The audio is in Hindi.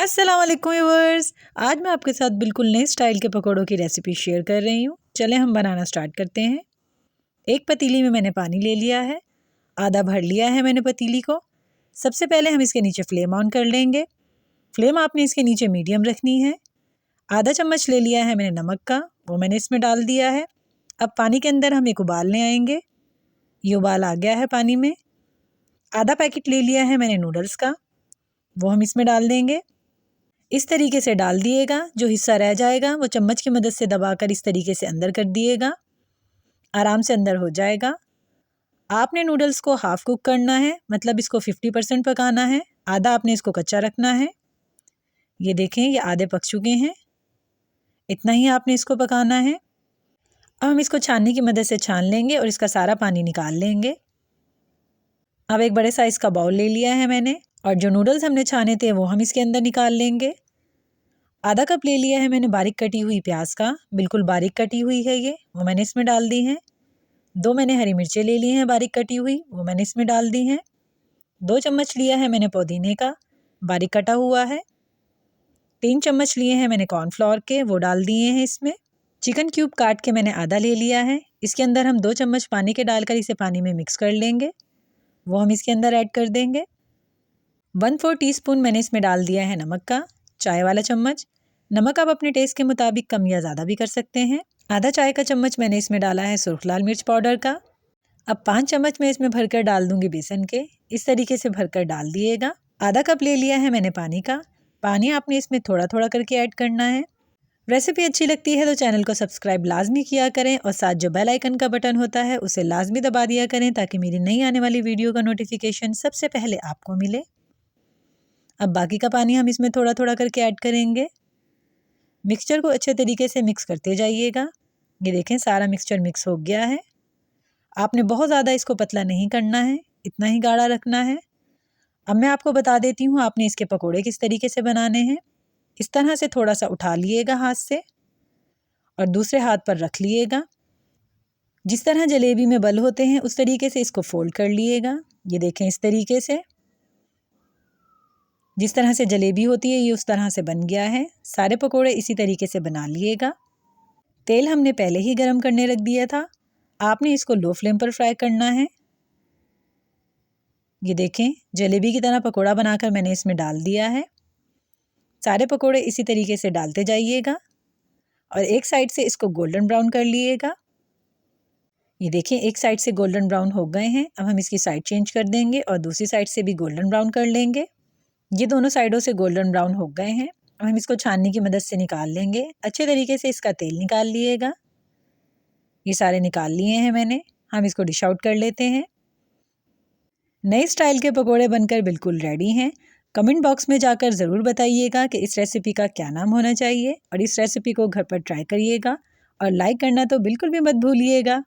अस्सलाम व्यूअर्स। आज मैं आपके साथ बिल्कुल नए स्टाइल के पकौड़ों की रेसिपी शेयर कर रही हूँ। चले, हम बनाना स्टार्ट करते हैं। एक पतीली में मैंने पानी ले लिया है। आधा भर लिया है मैंने पतीली को। सबसे पहले हम इसके नीचे फ्लेम ऑन कर लेंगे। फ्लेम आपने इसके नीचे मीडियम रखनी है। आधा चम्मच ले लिया है मैंने नमक का। वो मैंने इसमें डाल दिया है। अब पानी के अंदर हम एक उबालने आएँगे। ये उबाल आ गया है पानी में। आधा पैकेट ले लिया है मैंने नूडल्स का। वो हम इसमें डाल देंगे। इस तरीके से डाल दिएगा। जो हिस्सा रह जाएगा, वो चम्मच की मदद से दबाकर इस तरीके से अंदर कर दिएगा। आराम से अंदर हो जाएगा। आपने नूडल्स को हाफ़ कुक करना है मतलब इसको फिफ्टी परसेंट पकाना है। आधा आपने इसको कच्चा रखना है। ये देखें, ये आधे पक चुके हैं। इतना ही आपने इसको पकाना है। अब हम इसको छानने की मदद से छान लेंगे और इसका सारा पानी निकाल लेंगे। अब एक बड़े साइज़ का बाउल ले लिया है मैंने। और जो नूडल्स हमने छाने थे वो हम इसके अंदर निकाल लेंगे। आधा कप ले लिया है मैंने बारीक कटी हुई प्याज का। बिल्कुल बारीक कटी हुई है ये, वो मैंने इसमें डाल दी हैं। दो मैंने हरी मिर्चें ले ली हैं बारीक कटी हुई, वो मैंने इसमें डाल दी हैं। दो चम्मच लिया है मैंने पुदीने का, बारीक कटा हुआ है। तीन चम्मच लिए हैं मैंने कॉर्नफ्लोर के, वो डाल दिए हैं इसमें। चिकन क्यूब काट के मैंने आधा ले लिया है। इसके अंदर हम दो चम्मच पानी के डालकर इसे पानी में मिक्स कर लेंगे। वो हम इसके अंदर ऐड कर देंगे। वन फोर टीस्पून मैंने इसमें डाल दिया है नमक का, चाय वाला चम्मच। नमक आप अपने टेस्ट के मुताबिक कम या ज़्यादा भी कर सकते हैं। आधा चाय का चम्मच मैंने इसमें डाला है सुरख लाल मिर्च पाउडर का। अब पाँच चम्मच मैं इसमें भरकर डाल दूँगी बेसन के। इस तरीके से भरकर डाल दिएगा। आधा कप ले लिया है मैंने पानी का। पानी आपने इसमें थोड़ा थोड़ा करके ऐड करना है। रेसिपी अच्छी लगती है तो चैनल को सब्सक्राइब लाजमी किया करें और साथ जो बेल आइकन का बटन होता है उसे लाजमी दबा दिया करें ताकि मेरी नई आने वाली वीडियो का नोटिफिकेशन सबसे पहले आपको मिले। अब बाकी का पानी हम इसमें थोड़ा थोड़ा करके ऐड करेंगे। मिक्सचर को अच्छे तरीके से मिक्स करते जाइएगा। ये देखें, सारा मिक्सचर मिक्स हो गया है। आपने बहुत ज़्यादा इसको पतला नहीं करना है, इतना ही गाढ़ा रखना है। अब मैं आपको बता देती हूँ, आपने इसके पकोड़े किस तरीके से बनाने हैं। इस तरह से थोड़ा सा उठा लिएगा हाथ से और दूसरे हाथ पर रख लिएगा। जिस तरह जलेबी में बल होते हैं, उस तरीके से इसको फोल्ड कर लिएगा। ये देखें, इस तरीके से। जिस तरह से जलेबी होती है, ये उस तरह से बन गया है। सारे पकोड़े इसी तरीके से बना लिएगा। तेल हमने पहले ही गर्म करने रख दिया था। आपने इसको लो फ्लेम पर फ्राई करना है। ये देखें, जलेबी की तरह पकोड़ा बनाकर मैंने इसमें डाल दिया है। सारे पकोड़े इसी तरीके से डालते जाइएगा और एक साइड से इसको गोल्डन ब्राउन कर लिएगा। ये देखें, एक साइड से गोल्डन ब्राउन हो गए हैं। अब हम इसकी साइड चेंज कर देंगे और दूसरी साइड से भी गोल्डन ब्राउन कर लेंगे। ये दोनों साइडों से गोल्डन ब्राउन हो गए हैं। अब हम इसको छानने की मदद से निकाल लेंगे। अच्छे तरीके से इसका तेल निकाल लिएगा। ये सारे निकाल लिए हैं मैंने। हम इसको डिश आउट कर लेते हैं। नए स्टाइल के पकोड़े बनकर बिल्कुल रेडी हैं। कमेंट बॉक्स में जाकर ज़रूर बताइएगा कि इस रेसिपी का क्या नाम होना चाहिए और इस रेसिपी को घर पर ट्राई करिएगा और लाइक करना तो बिल्कुल भी मत भूलिएगा।